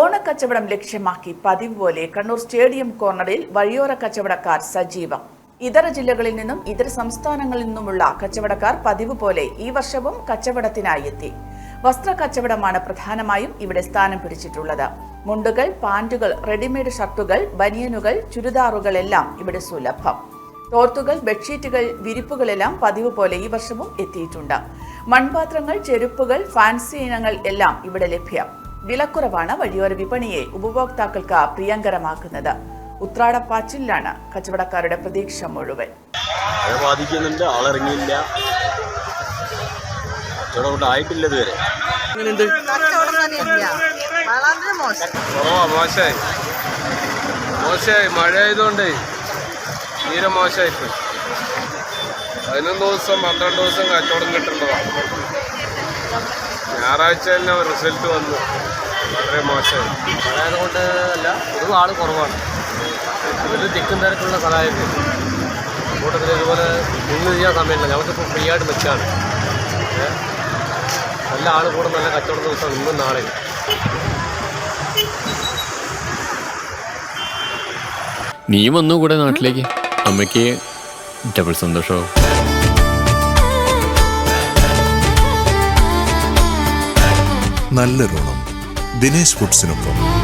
ഓണക്കച്ചവടം ലക്ഷ്യമാക്കി പതിവ് പോലെ കണ്ണൂർ സ്റ്റേഡിയം കോർണറിൽ വഴിയോര കച്ചവടക്കാർ സജീവം. ഇതര ജില്ലകളിൽ നിന്നും ഇതര സംസ്ഥാനങ്ങളിൽ നിന്നുമുള്ള കച്ചവടക്കാർ പതിവ് പോലെ ഈ വർഷവും കച്ചവടത്തിനായി എത്തി. വസ്ത്ര കച്ചവടമാണ് പ്രധാനമായും ഇവിടെ സ്ഥാനം പിടിച്ചിട്ടുള്ളത്. മുണ്ടുകൾ പാന്റുകൾ റെഡിമെയ്ഡ് ഷർട്ടുകൾ ബനിയനുകൾ ചുരിദാറുകൾ എല്ലാം ഇവിടെ സുലഭം. തോർത്തുകൾ ബെഡ്ഷീറ്റുകൾ വിരിപ്പുകളെല്ലാം പതിവ് പോലെ ഈ വർഷവും എത്തിയിട്ടുണ്ട്. മൺപാത്രങ്ങൾ ചെരുപ്പുകൾ ഫാൻസി ഇനങ്ങൾ എല്ലാം ഇവിടെ ലഭ്യം. വിലക്കുറവാണ് വഴിയോര വിപണിയെ ഉപഭോക്താക്കൾക്ക് പ്രിയങ്കരമാക്കുന്നത്. ഉത്രാടപ്പാച്ചിലാണ് കച്ചവടക്കാരുടെ പ്രതീക്ഷ മുഴുവൻ. മഴ ബാധിക്കുന്നുണ്ട് ആളിറങ്ങിയില്ല. കച്ചവടം ആയിട്ടില്ല ഇതുവരെ. മോശമായി. മോശമായി. മഴ ആയതുകൊണ്ട് തീരെ മോശമായിപ്പോയി. പതിനൊന്ന് ദിവസം പന്ത്രണ്ട് ദിവസം കച്ചവടം കിട്ടേണ്ടതാണ്. ഞായറാഴ്ച തന്നെ റിസൾട്ട് വന്നു. വളരെ മോശമായി. അതായത് കൊണ്ട് അല്ല ഒരു ആൾ കുറവാണ്. ഇതൊരു തിക്കും തിരക്കുള്ള സ്ഥലമായിരുന്നു കൂട്ടത്തിൽ ഇതുപോലെ നിന്ന് ചെയ്യാൻ സമയമില്ല. ഞങ്ങൾക്കിപ്പോൾ ഫ്രീ ആയിട്ട് നിൽക്കുകയാണ്? നല്ല ആൾ കൂടെ നല്ല കച്ചവട ദിവസമാണ് ഇന്നും നാളെയും നീ വന്നു കൂടെ നാട്ടിലേക്ക്? അമ്മയ്ക്ക് ഡബിൾ സന്തോഷവും നല്ലൊരോണം ദിനേശ് ഫുഡ്സിനൊപ്പം.